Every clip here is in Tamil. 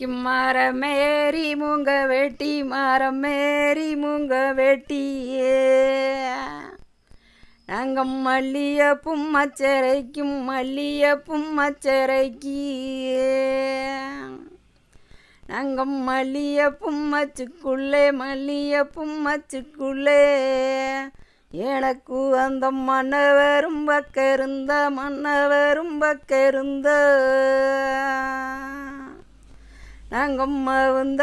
மரம் மேரி மூங்க வெட்டி மரம் மேரி மூங்க வெட்டியே. நாங்கள் மல்லியப்பும் மச்சரைக்கும் மல்லியப்பும் மச்சரைக்கு நாங்கள் மல்லியப்பும் மச்சுக்குள்ளே மல்லியப்பும் மச்சுக்குள்ளே எனக்கு அந்த மன்னவரும் பக்க இருந்த மன்னவரும் பக்க இருந்த நாங்கள் மவுந்த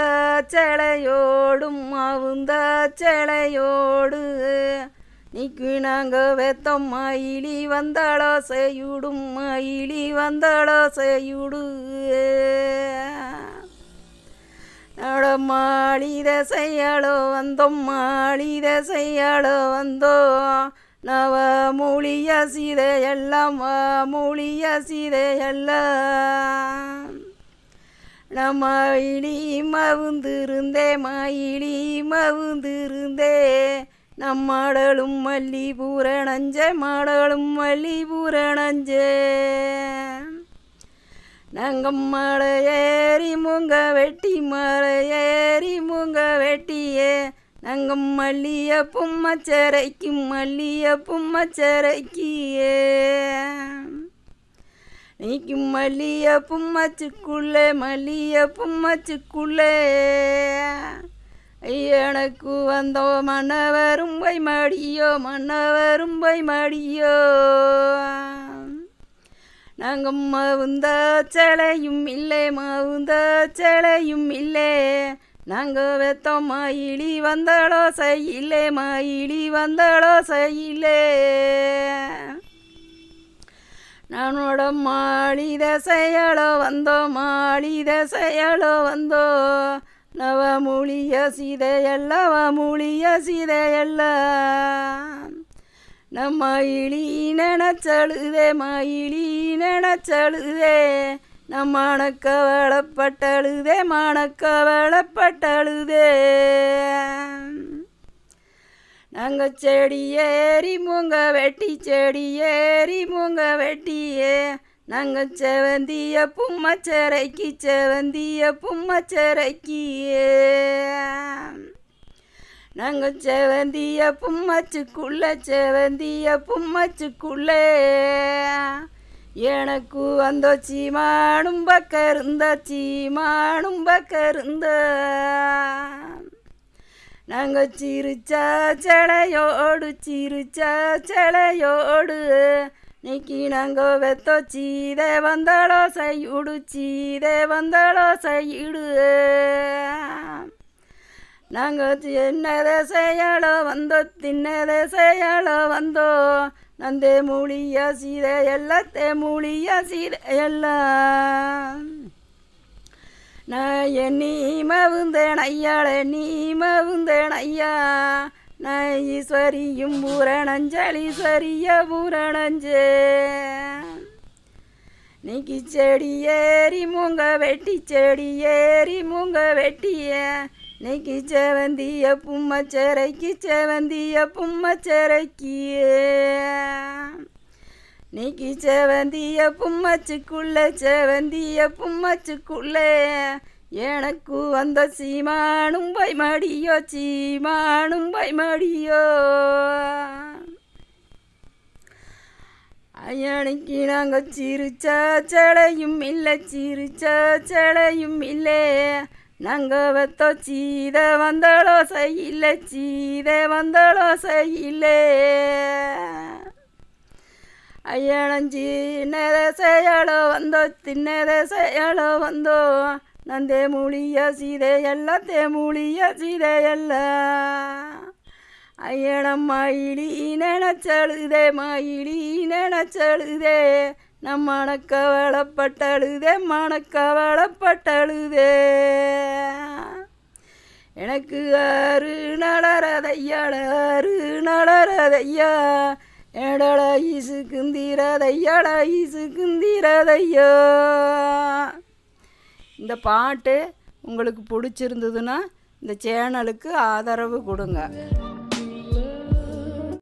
செலையோடும் மவுந்த செலையோடு. நீக்கு நாங்கள் வெத்தம் மயிலி வந்தாளோ செய்யுடும் மயிலி வந்தாளோ செய்யுடு. நட மாளித செய்யாளோ வந்தோம் மாளித செய்யாளோ வந்தோ. நவ மூலிய சீதையெல்லாம் மூலிய சீதையெல்லாம் நம்ம மயிலி மவுந்திருந்தே மயிலி மவுந்திருந்தே. நம்மாடலும் மல்லி பூரணஞ்ச மாடலும் மல்லி பூரணஞ்சே. நங்கம் மலை ஏறி முங்க வெட்டி மலை ஏறி முங்க வெட்டியே. நங்கம் மல்லிய பும்மச்சரைக்கும் மல்லிய பும்மச்சரைக்கியே நீக்கு மல்லிய பும்மச்சுக்குள்ளே மல்லிய பும்மச்சுக்குள்ளே எனக்கு வந்தோ மன்னவரும் பை மாடியோ மன்னவரும் பை மாடியோ நாங்கள் மவுந்த செலையும் இல்லை மவுந்த செலையும் இல்லை நாங்கள் வெத்தோம் மயிலி வந்தாளோ செய்யிலே மயிலி வந்தாளோ செய்யிலே நானோட மாளித செயலோ வந்தோ மாளித செயலோ வந்தோ நவ மூலிய சீதையல்ல. மூலிய சீதையல்ல நம்ம இழி நினச்சழுதே மயிலி நினச்சழுதே நம்ம மணக்கவளப்பட்டழுதே மணக்கவளப்பட்டழுதே நாங்கள் செடி ஏறி மூங்க வெட்டி செடி ஏறி மூங்க வெட்டியே. நாங்கள் செவந்திய பும்மச்சரைக்கு செவந்திய பும்மச்சரைக்கியே. நாங்கள் செவந்திய பும்மச்சுக்குள்ள செவந்திய பும்மச்சுக்குள்ளே. எனக்கு வந்தோச்சி சீமானும் பக்க இருந்த சீமானும் பக்க இருந்த நாங்கள் சிரிச்சா செலையோடு சிரிச்சா செலையோடு. நீக்கி நாங்கள் வெத்தோ சீதே வந்தாளோ செய்யுடு சீதே வந்தாளோ செய்யுடு நாங்கள் சின்னதை செய்யாளோ வந்தோ தின்னதை செய்யாளோ வந்தோ நந்தே மூலியா சீதை எல்லாத்தே மூலியா சீதை எல்லாம். நான் நீ மவுந்தேன் ஐயாளே நீ மவுந்தேன் ஐயா. நான் ஈஸ்வரியும் பூரணஞ்சல் ஈஸ்வரிய பூரணஞ்சே நீக்கி செடி ஏறி மூங்க வெட்டி செடி ஏறி மூங்க வெட்டிய. நீக்கி செவந்திய பும்மச்சரைக்கு செவந்திய பும்மச்சரைக்கியே. நீக்கி செவந்திய பும்மச்சுக்குள்ளே செவந்திய பும்மச்சுக்குள்ளே எனக்கு வந்த சீமானும் பை மடியோ சீமானும் பை மடியோ ஐயனுக்கு நாங்கள் சிரிச்சா செலையும் இல்லை சிரிச்சா செலையும் இல்லை. நாங்கள் வெத்தோ சீத வந்தாளோ செய்யில்ல சீத வந்தாளோ செய்யில்லே ಅಯ್ಯಣಂಜಿ ನೆರೆ ಸೆಯಳೋ ಒಂದೋ ತಿನ್ನೆರೆ ಸೆಯಳೋ ಒಂದೋ ನಂದೆ ಮುಳಿಯ ಸೀದೆ ಎಲ್ಲ ತೇ ಮುಳಿಯ ಸೀದೆ ಎಲ್ಲ ಅಯ್ಯಣ ಮೈಳಿ ನೆನಚಳುದೆ ಮೈಳಿ ನೆನಚಳುದೆ ನಮ್ಮ மணக்கவளப்பட்டழுதே மணக்கவளப்பட்டழுதே எனக்கு ஆறு நடரதையாட ஆறு நடரதையா ஏடடா ஈசு குந்திரதையாடா ஈசு குந்திரதையோ இந்த பாட்டு உங்களுக்கு பிடிச்சிருந்ததுன்னா இந்த சேனலுக்கு ஆதரவு கொடுங்க.